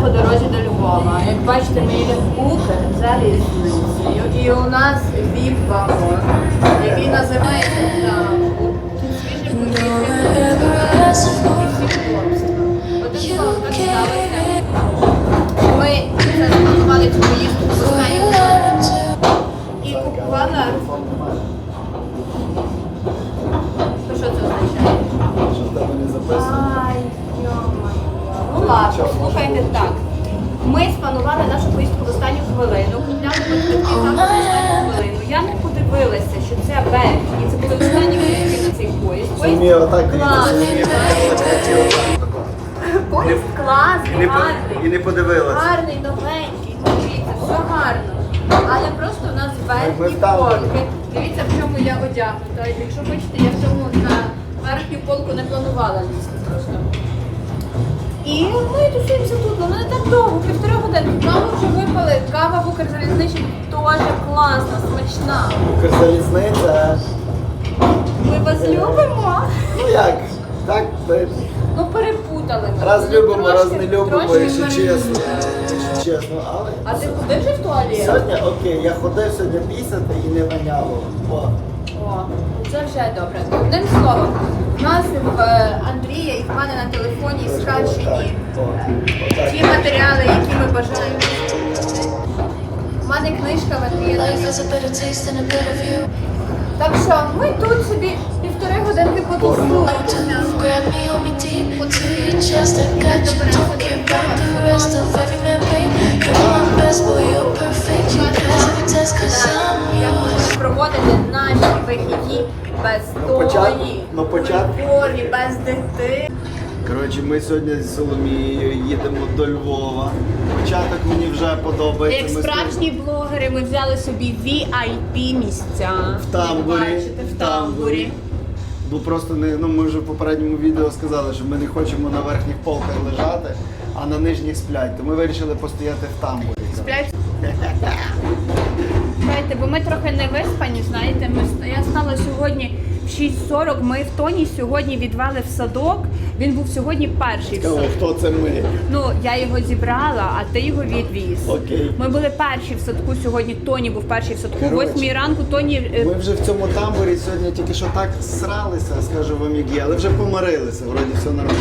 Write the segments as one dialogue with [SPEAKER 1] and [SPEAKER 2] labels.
[SPEAKER 1] по дорозі до Львова. Як бачите, ми їдемо в Укр залізницею. І у нас віп-вагон, який називається там. Тут свіже повітря, і всі хлопства. Одним словом, так сталося. Ми запланували цю поїздку в і купувала. Ну слухайте так. Ми спланували нашу поїздку в останню хвилину, купляли квитки в останню хвилину. Я не подивилася, що це верхні, це були останні квитки на цей поїзд.
[SPEAKER 2] Дивіться,
[SPEAKER 1] класний. Поїзд класний,
[SPEAKER 2] не, по- і не подивилася.
[SPEAKER 1] Гарний, новенький, дивіться, все гарно. Але просто у нас
[SPEAKER 2] Ми
[SPEAKER 1] верхні полки. Дивіться, в чому я одягнута. Якщо хочете, я в цьому на верхню полку не планувала лізти просто. І ми тусуємося тут, ну не так довго, півтори години. Каву вже випали, кава в Укрзалізничі теж класна, смачна.
[SPEAKER 2] Укрзалізниця.
[SPEAKER 1] Ми вас любимо.
[SPEAKER 2] Ну як? Так, ми
[SPEAKER 1] Ну перепутали. ми.
[SPEAKER 2] раз
[SPEAKER 1] Ну,
[SPEAKER 2] любимо, раз
[SPEAKER 1] трошки-
[SPEAKER 2] не любимо,
[SPEAKER 1] трошки
[SPEAKER 2] якщо
[SPEAKER 1] перепутали.
[SPEAKER 2] чесно. Якщо чесно, але.
[SPEAKER 1] А ти ходив вже в туалет?
[SPEAKER 2] Сьогодні окей, я ходив сьогодні пісяти і не воняло. О,
[SPEAKER 1] це вже добре. Одним словом, у нас в е, Андрія і в мене на телефоні скачені ті матеріали, які ми бажаємо. У мене книжка в Андрія. Так що ми тут собі півтори годинки потусуємо. Проводити наші вихідні без
[SPEAKER 2] Ну,
[SPEAKER 1] тої,
[SPEAKER 2] ну, почат-
[SPEAKER 1] любові, без дитини.
[SPEAKER 2] Коротше, ми сьогодні з Соломією їдемо до Львова. Початок мені вже подобається.
[SPEAKER 1] Як
[SPEAKER 2] Ми
[SPEAKER 1] справжні блогери, ми взяли собі VIP місця.
[SPEAKER 2] В тамбурі.
[SPEAKER 1] Бачите, в тамбурі.
[SPEAKER 2] Бо просто не ну ми вже в попередньому відео сказали, що ми не хочемо на верхніх полках лежати, а на нижніх сплять. То ми вирішили постояти в тамбурі.
[SPEAKER 1] Сплять. Знаєте, бо ми трохи не виспані, знаєте, ми, я стала сьогодні в 6.40, ми в Тоні сьогодні відвели в садок, він був сьогодні перший в
[SPEAKER 2] Цікаво,
[SPEAKER 1] садку.
[SPEAKER 2] хто це ми?
[SPEAKER 1] Ну, я його зібрала, а ти його відвіз.
[SPEAKER 2] Окей.
[SPEAKER 1] Ми були перші в садку сьогодні, Тоні був перший в садку. О
[SPEAKER 2] Коротше,
[SPEAKER 1] 8 ранку Тоні... е,
[SPEAKER 2] Ми вже в цьому тамбурі сьогодні тільки що так сралися, скажу вам як є, але вже помирилися, вроді все нормально.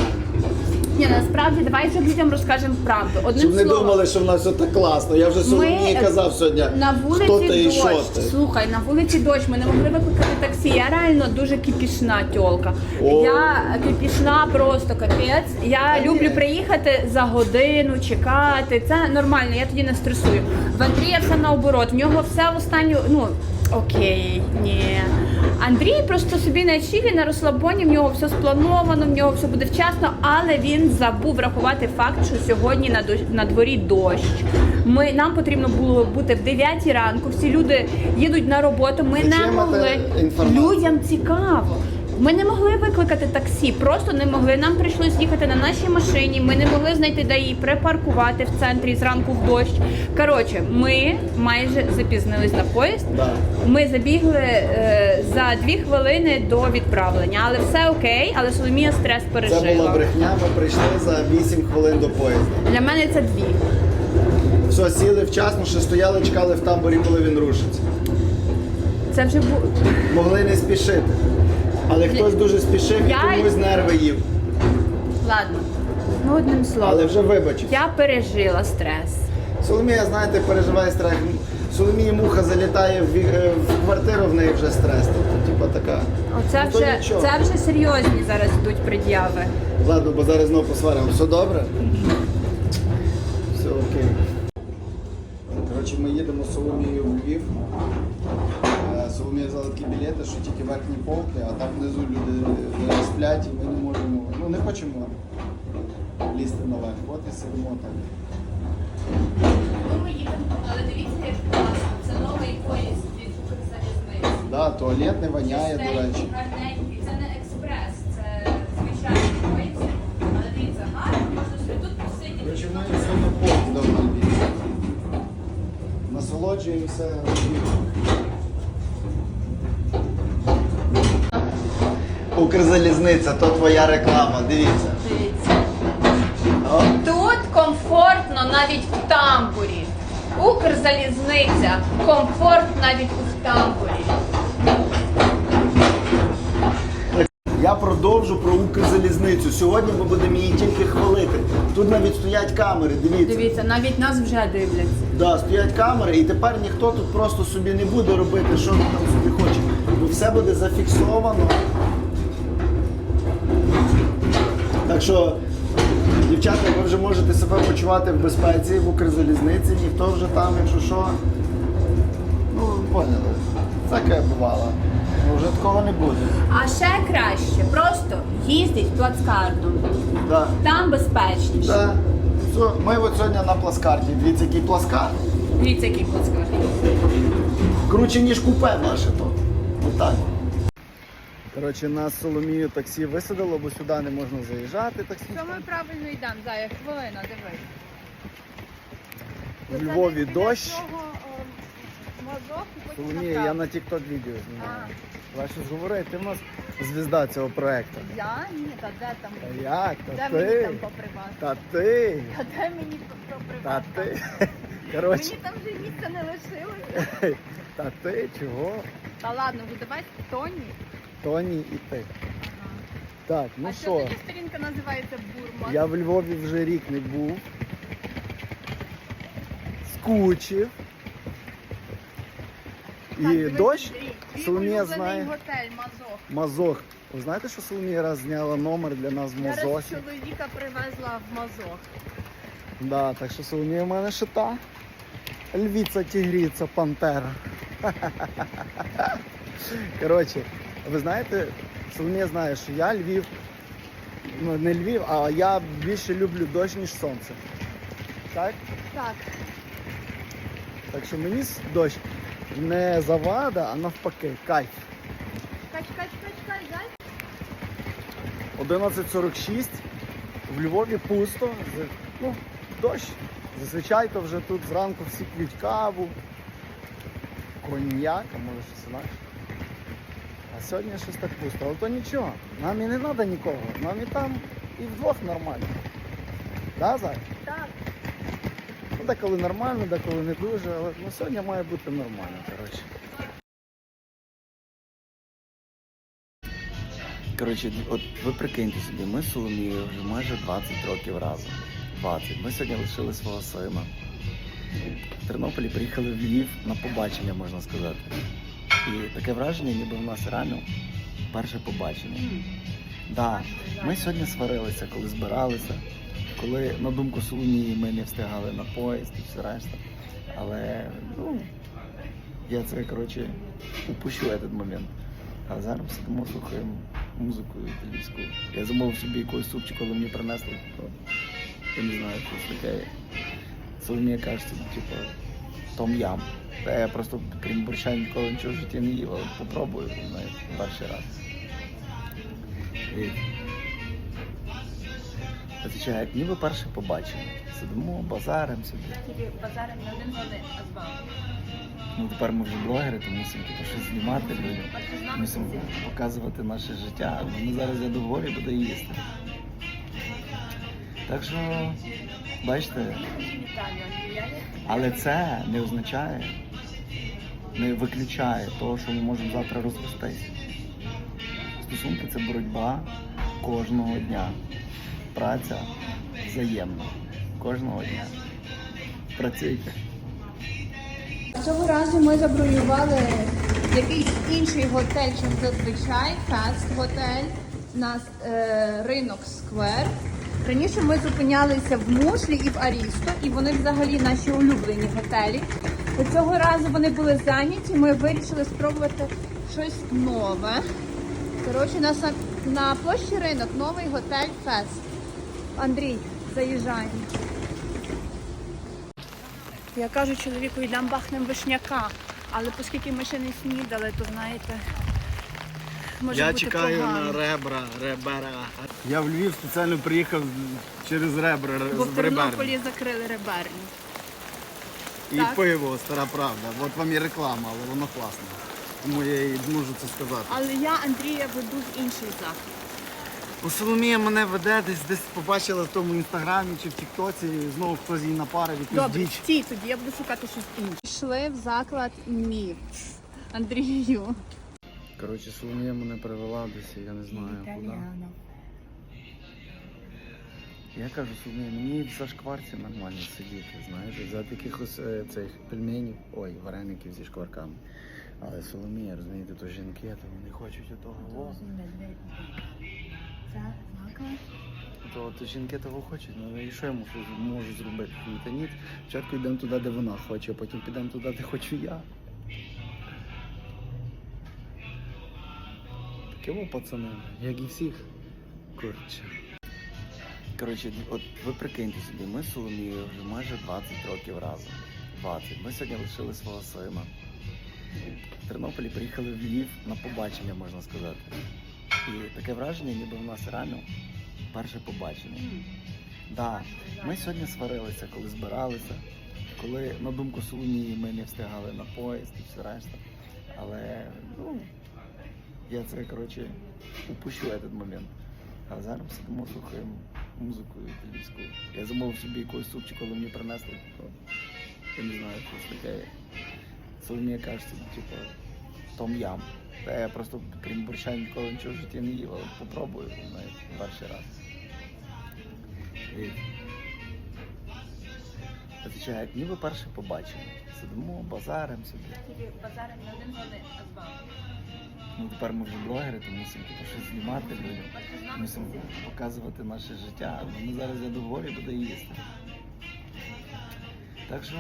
[SPEAKER 1] Ні, насправді, давай вже людям розкажемо правду. Одним
[SPEAKER 2] Щоб не
[SPEAKER 1] словом,
[SPEAKER 2] думали, що в нас все так класно. Я вже Соломії
[SPEAKER 1] е,
[SPEAKER 2] казав сьогодні,
[SPEAKER 1] на вулиці
[SPEAKER 2] хто ти і
[SPEAKER 1] дощ.
[SPEAKER 2] що ти.
[SPEAKER 1] Слухай, на вулиці дощ. Ми не могли викликати таксі. Я реально дуже кипішна тьолка.
[SPEAKER 2] О.
[SPEAKER 1] Я кипішна просто капець. Я люблю приїхати за годину, чекати. Це нормально, я тоді не стресую. В Андрія все наоборот. В нього все в останню. Ну окей, ні. Андрій просто собі на чілі, на розслабоні, в нього все сплановано, в нього все буде вчасно, але він забув врахувати факт, що сьогодні на, дощ- на дворі дощ. Ми, нам потрібно було бути в 9 ранку, всі люди їдуть на роботу, ми не могли. Людям цікаво. Ми не могли викликати таксі, просто не могли. Нам прийшлось їхати на нашій машині. Ми не могли знайти, де її припаркувати в центрі зранку в дощ. Коротше, ми майже запізнились на поїзд.
[SPEAKER 2] Да.
[SPEAKER 1] Ми забігли е, за дві хвилини до відправлення, але все окей. Але Соломія стрес
[SPEAKER 2] Це була брехня, ми прийшли за 8 хвилин до поїзда.
[SPEAKER 1] Для мене це дві.
[SPEAKER 2] Все, сіли вчасно, ще стояли, чекали в тамбурі, коли він рушиться.
[SPEAKER 1] Це вже було.
[SPEAKER 2] Могли не спішити. Але хтось дуже спішив і комусь нерви їв.
[SPEAKER 1] Ладно. Ну, одним словом.
[SPEAKER 2] Але вже вибачив.
[SPEAKER 1] Я пережила стрес.
[SPEAKER 2] Соломія, знаєте, переживає страх. Соломії муха залітає в, е, в квартиру, в неї вже стрес. Тобто, типа така.
[SPEAKER 1] Оце
[SPEAKER 2] Ну, то
[SPEAKER 1] вже,
[SPEAKER 2] нічого.
[SPEAKER 1] це вже серйозні зараз йдуть пред'яви.
[SPEAKER 2] Ладно, бо зараз знову посваримо. Все добре? Все окей. Коротше, ми їдемо з Соломією такі білети, що тільки верхні полки, а там внизу люди е, сплять і ми не можемо. Ну не хочемо лізти наверх. От і сидимо так.
[SPEAKER 1] Ну, ми їдемо, але дивіться, як класно. Це новий поїзд від Укрзалізниці.
[SPEAKER 2] Да, туалет не воняє, до речі.
[SPEAKER 1] гарненький. Це не експрес, це звичайний поїзд. Але дивіться, гарно, можна собі тут посидіти.
[SPEAKER 2] На Львів. Насолоджуємося Укрзалізниця, то твоя реклама, дивіться.
[SPEAKER 1] Дивіться.
[SPEAKER 2] О,
[SPEAKER 1] Тут комфортно навіть в тамбурі. Укрзалізниця. Комфорт навіть у тамбурі.
[SPEAKER 2] Я продовжу про Укрзалізницю. Сьогодні ми будемо її тільки хвалити. Тут навіть стоять камери, дивіться.
[SPEAKER 1] Дивіться, навіть нас вже дивляться.
[SPEAKER 2] Да, стоять камери, і тепер ніхто тут просто собі не буде робити, що він там собі хоче. Бо все буде зафіксовано. Так що, дівчата, ви вже можете себе почувати в безпеці в Укрзалізниці, ніхто вже там, якщо що. Ну, поняли. Таке бувало. Ну, Вже такого не буде.
[SPEAKER 1] А ще краще, просто їздить плацкартом.
[SPEAKER 2] Да.
[SPEAKER 1] Там безпечніше.
[SPEAKER 2] Да. Все, ми от сьогодні на пласкарті. Дивіться, який пласкарт.
[SPEAKER 1] Дивіться, який плацкарт.
[SPEAKER 2] Круче, ніж купе наше то. Отак. Коротше, нас Соломію таксі висадило, бо сюди не можна заїжджати таксі.
[SPEAKER 1] Що ми правильно йдемо, Зая? Хвилина, дивись.
[SPEAKER 2] В Львові дощ.
[SPEAKER 1] Мазок,
[SPEAKER 2] Соломія, я на TikTok відео знімаю. Щось говори, ти в нас звізда цього проекту.
[SPEAKER 1] Я? Ні, та де там?
[SPEAKER 2] Та як? Та
[SPEAKER 1] Де мені
[SPEAKER 2] ти?
[SPEAKER 1] там попривати?
[SPEAKER 2] Та ти?
[SPEAKER 1] Та де мені
[SPEAKER 2] Та ти? Коротше,
[SPEAKER 1] Мені там вже місця не лишилось.
[SPEAKER 2] та ти чого?
[SPEAKER 1] Та ладно, вже давай Тоні.
[SPEAKER 2] Тоні і ти. Так, ну
[SPEAKER 1] а що тоді сторінка називається Бурма?
[SPEAKER 2] Я в Львові вже рік не був. Скучив. І
[SPEAKER 1] Так, дивись,
[SPEAKER 2] дощ
[SPEAKER 1] твій
[SPEAKER 2] Соломія
[SPEAKER 1] улюблений
[SPEAKER 2] знає.
[SPEAKER 1] готель Мазох.
[SPEAKER 2] Мазох. Ви знаєте, що Соломія раз зняла номер для нас в
[SPEAKER 1] Я
[SPEAKER 2] Мазохі?
[SPEAKER 1] чоловіка привезла в Мазох.
[SPEAKER 2] Да, так що Соломія в мене шита. Львіця, тігріця, пантера. Коротше, ви знаєте, Соломія знає, що я Львів, ну не Львів, а я більше люблю дощ, ніж сонце. Так?
[SPEAKER 1] Так.
[SPEAKER 2] Так що мені дощ не завада, а навпаки, кайф.
[SPEAKER 1] Чекай, чекай, чекай, чекай, дай.
[SPEAKER 2] 11.46, в Львові пусто, ну, дощ. Зазвичай то вже тут зранку всі п'ють каву, коньяк, а може щось інакше. А сьогодні щось так пусто. Але то нічого, нам і не треба нікого, нам і там і вдвох нормально. Да, Зай?
[SPEAKER 1] Так.
[SPEAKER 2] Ну, деколи нормально, деколи не дуже, але ну, сьогодні має бути нормально, коротше. Коротше, от ви прикиньте собі, ми з Соломією вже майже 20 років разом. 20. Ми сьогодні лишили свого сина. В Тернополі приїхали в Львів на побачення, можна сказати. І таке враження, ніби в нас реально перше побачення. Да, ми сьогодні сварилися, коли збиралися, коли на думку Соломії ми не встигали на поїзд і все решта. Але ну, я це коротше упущу этот момент. А зараз сидимо, слухаємо музику італійську. Я замовив собі якогось супчику, коли мені принесли. То, я не знаю, щось таке. Соломія каже, типу том ям. Та я просто крім борща ніколи нічого в житті не їв, але попробую, знаєте, перший раз. І... Отвечаю, як ніби перше побачення. Сидимо, базаримо собі.
[SPEAKER 1] Тільки базаром не один вони, а два.
[SPEAKER 2] Ну тепер ми вже блогери, то мусимо типу, щось знімати людям. Мусимо показувати наше життя. Ну, Ми зараз я до горі буду їсти. Так що, бачите, але це не означає, не виключає того, що ми можемо завтра розвестись. Стосунки це боротьба кожного дня. Праця взаємна. Кожного дня. Працюйте.
[SPEAKER 1] Цього разу ми забронювали якийсь інший готель, ніж зазвичай, фест готель. У нас е, ринок сквер. Раніше ми зупинялися в Мушлі і в Арісто, і вони взагалі наші улюблені готелі. Цього разу вони були зайняті. Ми вирішили спробувати щось нове. Коротше, у нас на, на площі ринок новий готель Фест. Андрій, заїжджаємо. Я кажу чоловіку, йдемо бахнем вишняка. Але оскільки ми ще не снідали, то знаєте, може
[SPEAKER 2] Я
[SPEAKER 1] бути
[SPEAKER 2] чекаю
[SPEAKER 1] погано.
[SPEAKER 2] на ребра, ребера. Я в Львів спеціально приїхав через ребра
[SPEAKER 1] Бо
[SPEAKER 2] з
[SPEAKER 1] в
[SPEAKER 2] реберні.
[SPEAKER 1] Тернополі закрили реберню.
[SPEAKER 2] І
[SPEAKER 1] так.
[SPEAKER 2] пиво, стара правда. От вам і реклама, але воно класне. Тому я і можу це сказати.
[SPEAKER 1] Але я Андрія веду в інший заклад.
[SPEAKER 2] У Соломія мене веде, десь десь побачила в тому інстаграмі чи в Тіктоці, знову хтось її напарив, якусь
[SPEAKER 1] Добре,
[SPEAKER 2] діч.
[SPEAKER 1] стій тоді, я буду шукати щось інше. Пішли в заклад міф. Андрію.
[SPEAKER 2] Коротше, Соломія мене привела десь, я не знаю куди. Я кажу, Соломія, мені в зашкварці нормально сидіти, знаєте, за якихось е, цих пельменів, ой, вареників зі шкварками. Але Соломія, розумієте, то жінки, то вони хочуть отого. Во.
[SPEAKER 1] Це?
[SPEAKER 2] То, то жінки того хочуть, ну і що я можу, можу зробити? Та ні, спочатку йдемо туди, де вона хоче, а потім підемо туди, де хочу я. Таке пацани, як і всіх. Коротше. Коротше, от ви прикиньте собі, ми з Соломією вже майже 20 років разом. 20. Ми сьогодні лишили свого сина. В Тернополі приїхали в Львів на побачення, можна сказати. І таке враження, ніби в нас реально перше побачення. Да, ми сьогодні сварилися, коли збиралися, коли, на думку Соломії, ми не встигали на поїзд і все решта. Але ну, я це, коротше, упущу этот момент. А зараз сидимо, слухаємо музику італійську. Я замовив собі якогось супчика, коли мені принесли. То, я не знаю, щось таке. Соломія каже, типу, том ям. Та я просто, крім борща, ніколи нічого в житті не їв, але попробую навіть перший раз. І... Отвічаю, як ніби перше побачення. Сидимо, базаримо собі.
[SPEAKER 1] Базари не один за один, а два.
[SPEAKER 2] Ну тепер ми вже блогери, то мусимо типу, щось знімати. Мусимо показувати наше життя. Ми зараз я договорю буде їсти. Так що,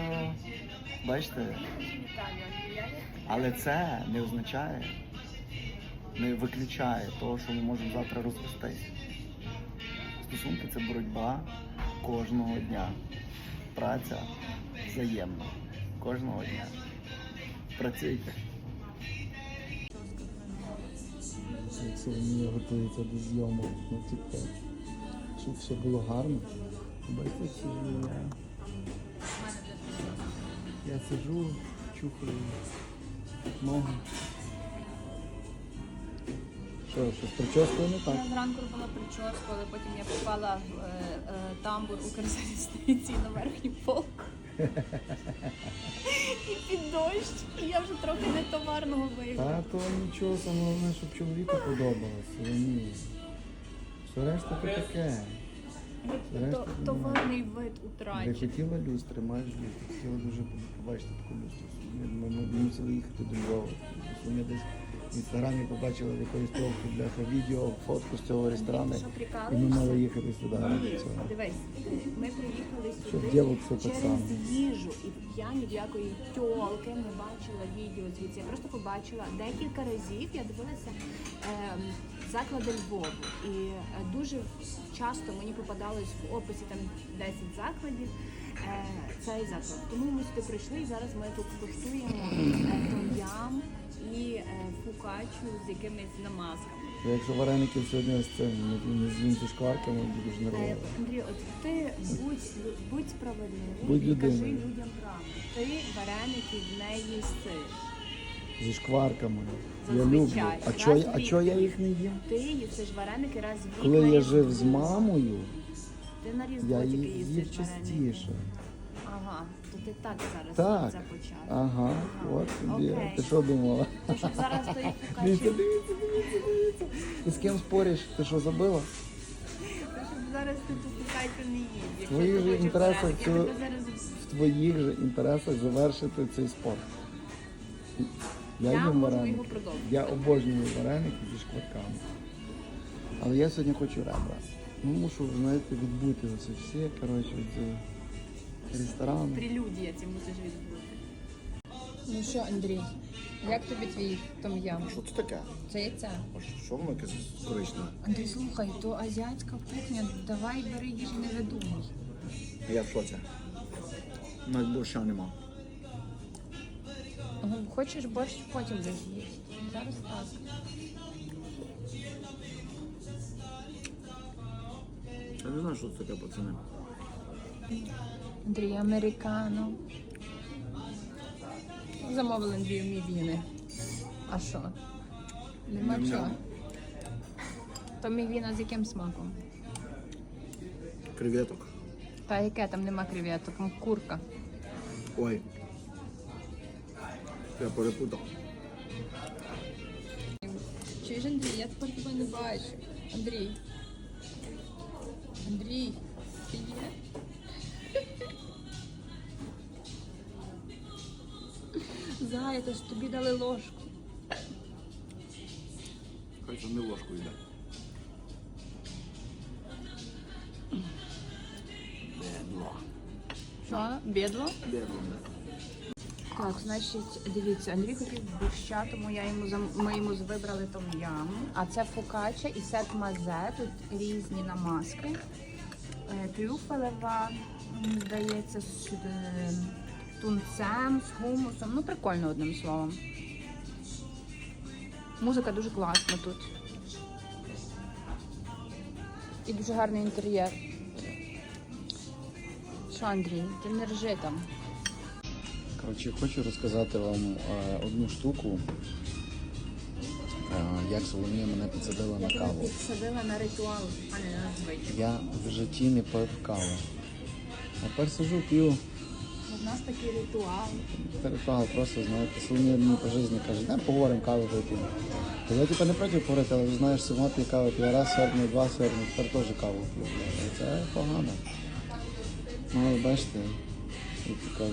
[SPEAKER 2] бачите, але це не означає, не виключає того, що ми можемо завтра розпуститися. Стосунки це боротьба кожного дня. Праця взаємна. Кожного дня. Працюйте. Як Соломія до зйомок на TikTok. Щоб все було гарно. Бачите, як сиджу я. Я сиджу, чухаю ноги. Що, щось прическою не так?
[SPEAKER 1] Я зранку робила прическу, але потім я попала в е, е, тамбур Укрзалізниці на верхню полку. І під дощ. І я вже трохи не товарного вигляду.
[SPEAKER 2] Та то нічого, саме головне, щоб чоловіку подобалося. Соломії. Все решта то таке.
[SPEAKER 1] То- Товарний вид
[SPEAKER 2] Ти
[SPEAKER 1] утрачений.
[SPEAKER 2] хотіла люстри, маєш люстру. Хотіла дуже побачити таку люстру. Ми, ми, ми мусили їхати до Львова. Ми десь в інстаграмі побачили якоїсь толку для відео, фотку з цього ресторану. І ми мали їхати сюди.
[SPEAKER 1] Дивись, ми приїхали сюди через їжу. І я ні в якої тьолки не бачила відео звідси. Я просто побачила декілька разів. Я дивилася ем, заклади Львову. І е, дуже часто мені попадалось в описі там 10 закладів. Е, цей заклад. Тому ми сюди прийшли і зараз ми тут куштуємо е, том-ям і е, фукачу з якимись намазками.
[SPEAKER 2] Якщо вареників сьогодні з цим зі шкварками, будеш нервовий.
[SPEAKER 1] Андрій, от ти будь, будь справедливим
[SPEAKER 2] Будь
[SPEAKER 1] і кажи людям правду. Ти вареників не їстиш.
[SPEAKER 2] Зі шкварками. Я
[SPEAKER 1] Зазвичай.
[SPEAKER 2] люблю. А чого
[SPEAKER 1] в
[SPEAKER 2] а я їх не їм?
[SPEAKER 1] Ти їстиш вареники раз в рік.
[SPEAKER 2] Коли я жив з мамою,
[SPEAKER 1] Ти на різдво
[SPEAKER 2] я
[SPEAKER 1] тільки вареники.
[SPEAKER 2] частіше.
[SPEAKER 1] Ага, то ти так зараз
[SPEAKER 2] Так.
[SPEAKER 1] започав.
[SPEAKER 2] Ага, от тобі.
[SPEAKER 1] Окей.
[SPEAKER 2] Ти що думала?
[SPEAKER 1] То щоб зараз той
[SPEAKER 2] Дивіться,
[SPEAKER 1] фукачі,
[SPEAKER 2] дивіться, дивіться, дивіться. Ти з ким спориш? Ти що забила?
[SPEAKER 1] то щоб зараз ти ту фукачу не їв. Якщо
[SPEAKER 2] Твої
[SPEAKER 1] ти
[SPEAKER 2] ж
[SPEAKER 1] хочеш
[SPEAKER 2] інтереси
[SPEAKER 1] вареники.
[SPEAKER 2] цього-
[SPEAKER 1] тебе зараз
[SPEAKER 2] В твоїх же інтересах завершити цей спорт. Я,
[SPEAKER 1] Я можу
[SPEAKER 2] вареники.
[SPEAKER 1] його продовжити.
[SPEAKER 2] Я обожнюю вареники зі шкварками. Але я сьогодні хочу ребра. Ну, мушу, знаєте, відбути оце всі, коротше, ці ресторани.
[SPEAKER 1] прелюдія ці мусиш відбути.
[SPEAKER 3] Ну що, Андрій, як тобі твій том-ям?
[SPEAKER 2] Що це таке?
[SPEAKER 3] Це яйця.
[SPEAKER 2] Що воно якесь коричневе?
[SPEAKER 3] Андрій, слухай, то азіатська кухня, давай бери їж не видумуй.
[SPEAKER 2] Я в шоці. Навіть борща нема.
[SPEAKER 3] Хочеш борщ, потім будеш їсти. Зараз так.
[SPEAKER 2] Я не знаю, що це таке, пацани.
[SPEAKER 3] Андрій, американо. Замовили Андрію мівіни. А що? Нема
[SPEAKER 2] Ням-ням.
[SPEAKER 3] чого. То мівіна з яким смаком?
[SPEAKER 2] Креветок.
[SPEAKER 3] Та яке там нема креветок, там курка.
[SPEAKER 2] Ой. Я перепутав.
[SPEAKER 3] Чуєш, Андрій, я тепер тебе не бачу. Андрій. Андрій, ти є? Зая, то ж тобі дали ложку.
[SPEAKER 2] Хай це не ложку йде. Бедло.
[SPEAKER 3] Що? Бідло?
[SPEAKER 2] Бедло.
[SPEAKER 3] Так, значить, дивіться, Андрій хотів борща, тому я йому зам- ми йому вибрали том ям. А це фокача і сет мазе. Тут різні намазки. Е, Трюфелева, здається, з е, тунцем, з хумусом. Ну, прикольно одним словом. Музика дуже класна тут. І дуже гарний інтер'єр. Що, Андрій, ти не ржи там.
[SPEAKER 2] Коротше, хочу розказати вам е, одну штуку, е, як Соломія мене підсадила на каву.
[SPEAKER 3] Підсадила на ритуал, а не на звичай.
[SPEAKER 2] Я в житті не пив каву. А тепер сижу, п'ю.
[SPEAKER 3] У нас такий ритуал.
[SPEAKER 2] Це ритуал просто, знаєте, Соломія мені по житті каже, дай поговоримо каву вип'ємо. Та Я типу не проти поговорити, але знаєш, сьогодні п'ю каву, п'ю раз сьогодні, два сьогодні, тепер теж каву п'ю. Це погано. Ну, бачите, як то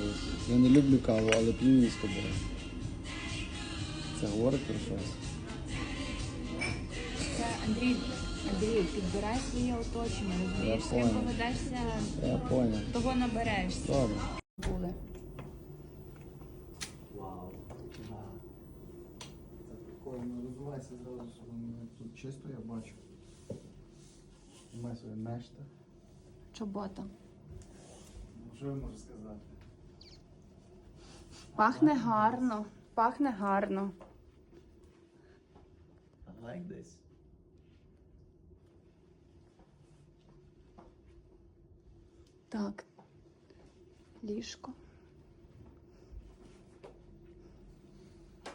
[SPEAKER 2] я не люблю каву, але п'ю її з тобою. Це говорить про щось.
[SPEAKER 3] Це Андрій, Андрій, підбирай своє оточення, розумієш, з ким
[SPEAKER 2] понял.
[SPEAKER 3] поведешся,
[SPEAKER 2] Я понял.
[SPEAKER 3] того наберешся.
[SPEAKER 2] Добре.
[SPEAKER 3] Були.
[SPEAKER 2] Вау. Це прикольно. Розвивайся зразу, Соломія. Тут чисто я бачу. Май своє мешта.
[SPEAKER 3] Чобота.
[SPEAKER 2] Що я можу сказати?
[SPEAKER 1] Пахне гарно, пахне гарно.
[SPEAKER 2] I like this.
[SPEAKER 1] Так. Ліжко.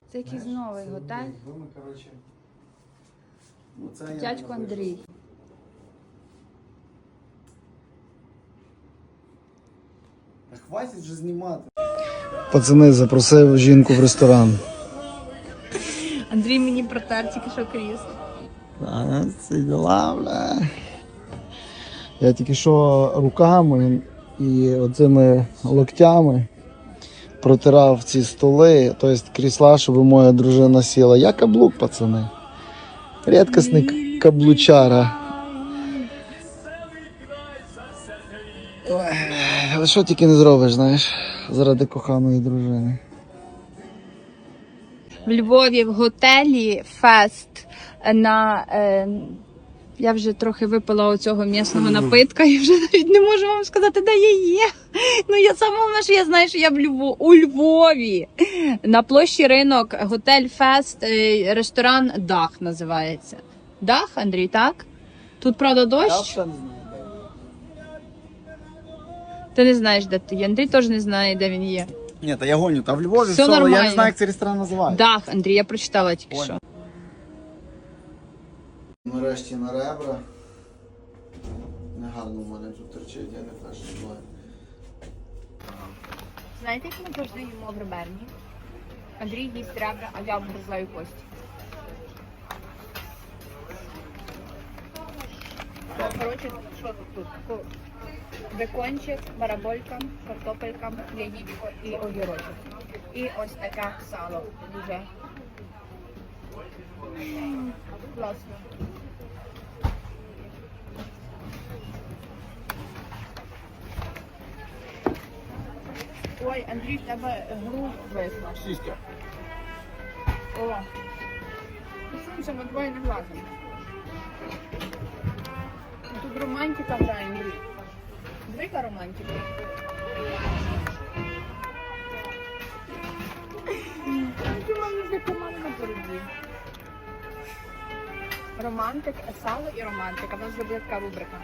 [SPEAKER 1] Це якийсь новий готель.
[SPEAKER 2] Коротше. Оце я
[SPEAKER 1] Дядько
[SPEAKER 2] не
[SPEAKER 1] Андрій.
[SPEAKER 2] Та хватить вже знімати. Пацани, запросив жінку в ресторан.
[SPEAKER 1] Андрій мені протер тільки що крісло.
[SPEAKER 2] А, це діла, бля. Я тільки що руками і оцими локтями протирав ці столи, тобто крісла, щоб моя дружина сіла. Я каблук, пацани. Рідкісний каблучара. Але що тільки не зробиш, знаєш, заради коханої дружини.
[SPEAKER 1] В Львові в готелі Фест на. Е, я вже трохи випила оцього м'ясного напитка і вже навіть не можу вам сказати, де я є. Ну я сама вона що я знаю, що я в Львові, у Львові. На площі ринок, готель Фест, е, ресторан Дах називається. Дах, Андрій, так? Тут правда дощ? Ти не знаєш, де ти є. Андрій теж не знає, де він є.
[SPEAKER 2] Ні, та я гоню, та в Львові
[SPEAKER 1] Все
[SPEAKER 2] все, але я
[SPEAKER 1] нормально.
[SPEAKER 2] не знаю, як цей ресторан називається.
[SPEAKER 1] Дах, Андрій, я прочитала тільки
[SPEAKER 2] Понял.
[SPEAKER 1] що.
[SPEAKER 2] Нарешті на ребра. Негарно в мене тут торчить, я не теж не знаю.
[SPEAKER 1] Знаєте, як ми завжди їмо в реберні? Андрій їсть ребра, а я обгризаю кості. Коротше, що тут тут? Ко- Бекончик, бараболька, картопелька, яєчко і огірочок. І ось таке сало. Дуже класно. Ой, Андрій, в тебе гру висла.
[SPEAKER 2] Сіська.
[SPEAKER 1] О. Сумся, ми двоє не влазимо. Тут романтика грає, Андрій. Команда боротьбі. Романтик, сало і романтика. У нас буде така рубрика.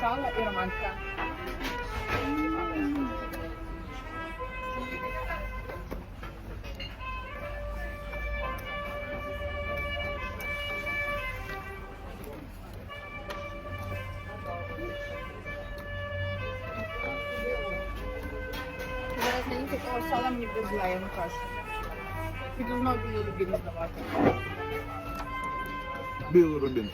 [SPEAKER 1] Сало і романтика.
[SPEAKER 3] Того сала мені без я не кажу. Піду знову білу рубіну здавати.
[SPEAKER 2] Білий рубін.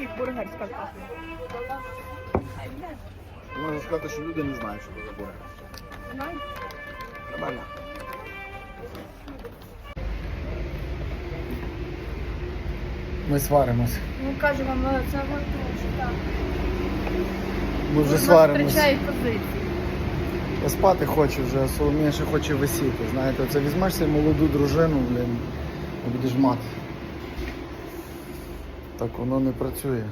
[SPEAKER 3] І бургер з картоплею.
[SPEAKER 2] Можна сказати, що люди не знають, що це бургер.
[SPEAKER 3] Знаю.
[SPEAKER 2] Ми сваримось.
[SPEAKER 3] Ну кажу вам, це що так.
[SPEAKER 2] Ми вже сваримось. Я спати хочу вже, а Соломія ще хоче висіти. Знаєте, це візьмеш собі молоду дружину, блін, і будеш мати. Так воно не працює.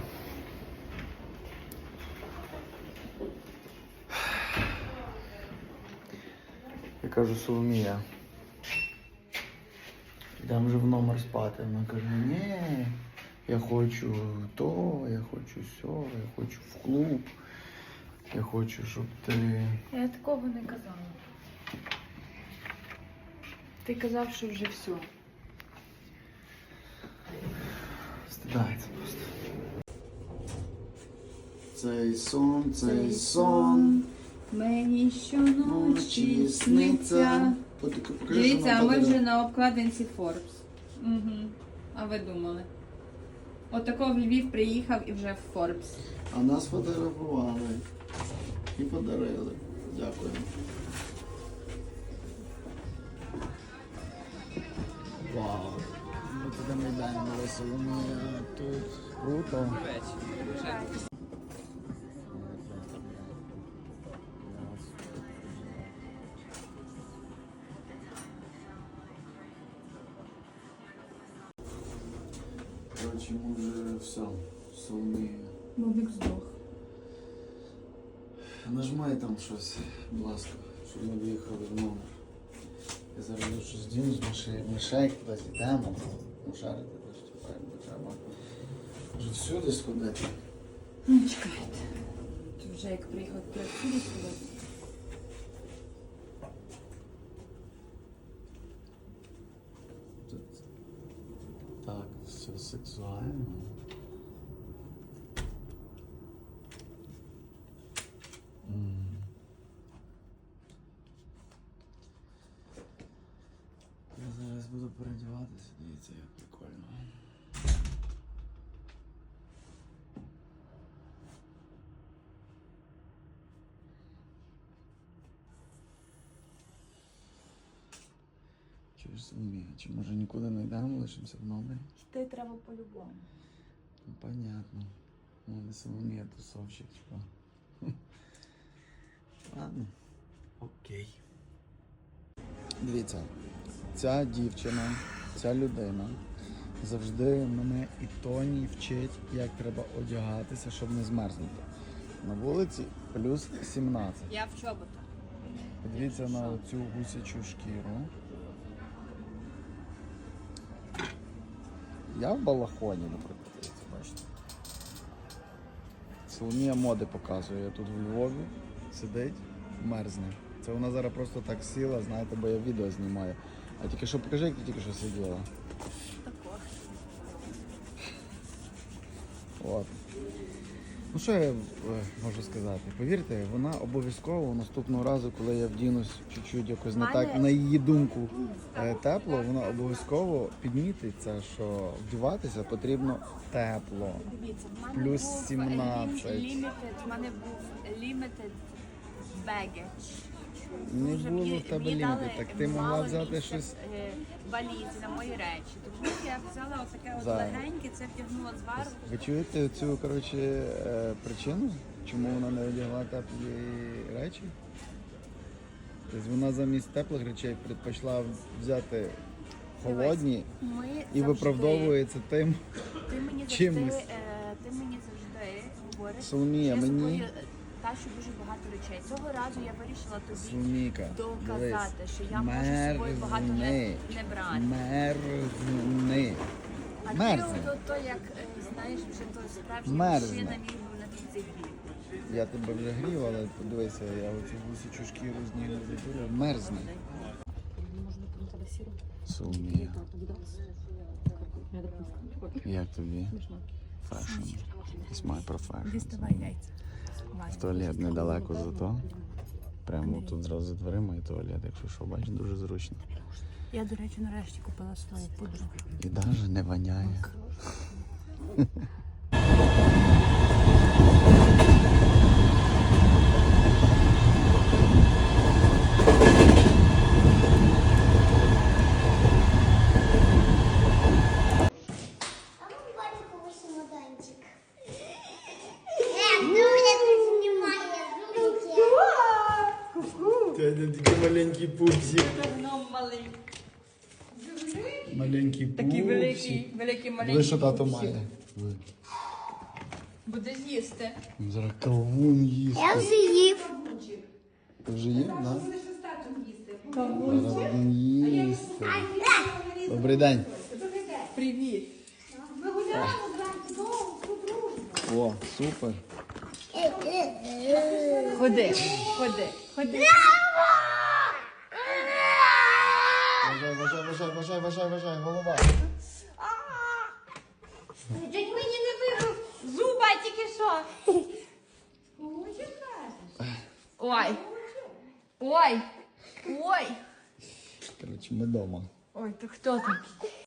[SPEAKER 2] Я кажу, Соломія. Йдемо вже в номер спати. Вона каже, ні, я хочу то, я хочу сьо, я хочу в клуб. Я хочу, щоб ти.
[SPEAKER 3] Я такого не казала. Ти казав, що вже все.
[SPEAKER 2] Стидається просто. Цей сон, цей сон.
[SPEAKER 1] Мені щоночі сниться. Дивіться, а ми вже на обкладинці Forbes. Угу. А ви думали? Отако в Львів приїхав і вже в Forbes.
[SPEAKER 2] А нас фотографували і подарили. Дякую. Вау. Ми туди йдемо на Соломія. Тут круто. Там щось, будь ласка, щоб ми доїхали в номер. Я зараз щось діну з машини. Мишей кудись йдемо. Шарити теж тепер не треба. Вже всюди сходити.
[SPEAKER 1] Ну, чекайте. Ти вже як приїхав, то всюди сюди.
[SPEAKER 2] Тут так, все сексуально. М. Я зараз буду дивіться, як прикольно. Чи ж сумію? Чи може нікуди не йдемо, лишимося в номері?
[SPEAKER 3] Йти треба по-любому.
[SPEAKER 2] Ну, понятно. Ну, не Соломія тусовщик, типа. Ладно. Окей. Дивіться, ця дівчина, ця людина завжди мене і Тоні вчить, як треба одягатися, щоб не змерзнути. На вулиці плюс 17.
[SPEAKER 1] Я в чоботах.
[SPEAKER 2] Подивіться на цю гусячу шкіру. Я в балахоні, наприклад, дивіться, бачите. Соломія моди показує Я тут в Львові. Сидить, мерзне. Це вона зараз просто так сіла, знаєте, бо я відео знімаю. А тільки що покажи, як ти тільки що сиділа. От. Ну що я е, можу сказати? Повірте, вона обов'язково наступного разу, коли я вдінусь чуть-чуть якось не так, на її думку е, тепло, вона обов'язково підмітить це, що вдіватися потрібно тепло.
[SPEAKER 3] Дивіться, в мене
[SPEAKER 2] Плюс
[SPEAKER 3] був
[SPEAKER 2] 17.
[SPEAKER 3] limited, в мене був limited baggage.
[SPEAKER 2] Не
[SPEAKER 3] Дуже
[SPEAKER 2] було
[SPEAKER 3] мені-
[SPEAKER 2] в тебе
[SPEAKER 3] мені дали
[SPEAKER 2] так ти могла
[SPEAKER 3] мало
[SPEAKER 2] взяти
[SPEAKER 3] місця
[SPEAKER 2] щось.
[SPEAKER 3] в, е, валізі на мої речі. Тому я взяла отаке от
[SPEAKER 2] Зараз.
[SPEAKER 3] легеньке, це вдягнула зверху.
[SPEAKER 2] Ви чуєте цю коротше, е, причину, чому вона не одягла теплі речі? Тобто вона замість теплих речей предпочла взяти холодні
[SPEAKER 3] Ми
[SPEAKER 2] і
[SPEAKER 3] завжди-
[SPEAKER 2] виправдовується тим.
[SPEAKER 3] Ти мені завжди,
[SPEAKER 2] чимось.
[SPEAKER 3] е, ти мені завжди говориш,
[SPEAKER 2] Соломія,
[SPEAKER 3] що я
[SPEAKER 2] мені-
[SPEAKER 3] собою, та, що дуже багато речей. Цього разу я вирішила тобі
[SPEAKER 2] Суміка,
[SPEAKER 3] доказати, що я можу з собою багато не,
[SPEAKER 2] мерзни,
[SPEAKER 3] не брати.
[SPEAKER 2] мерзни.
[SPEAKER 3] А
[SPEAKER 2] мерзне.
[SPEAKER 3] ти то, як е, знаєш, вже то справжня
[SPEAKER 2] Мерзне.
[SPEAKER 3] мужчина міг би на піці грів.
[SPEAKER 2] Я тебе вже грів, але подивися, я оцю гусячу шкіру з ніг не заберу. Мерзне. Соломія. Як тобі? Фешн. It's my profession.
[SPEAKER 3] Діставай яйця.
[SPEAKER 2] В туалет недалеко зато. Прямо тут зразу дверима і туалет, якщо що, бачиш, дуже зручно.
[SPEAKER 3] Я, до речі, нарешті купила свою пудру.
[SPEAKER 2] І навіть не воняє. маленький пупсик. Маленький пупсик.
[SPEAKER 1] Такий великий, великий
[SPEAKER 2] Ви
[SPEAKER 1] маленький.
[SPEAKER 2] що тато має? Ви.
[SPEAKER 1] Буде з'їсти.
[SPEAKER 2] Зараз кавун їсти.
[SPEAKER 4] Я вже їв.
[SPEAKER 2] Ти вже є? Да? Зараз будемо їсти. Добрий день.
[SPEAKER 1] Привіт.
[SPEAKER 2] О, супер.
[SPEAKER 1] Ходи, ходи, ходи.
[SPEAKER 2] Вважай, вважай, вважай, вважай, вважай, вважай, голова.
[SPEAKER 4] Дядь мені не вибив.
[SPEAKER 1] Зуба тільки що. Ой. Ой. Ой.
[SPEAKER 2] Короче, ми вдома.
[SPEAKER 1] Ой, то хто такий?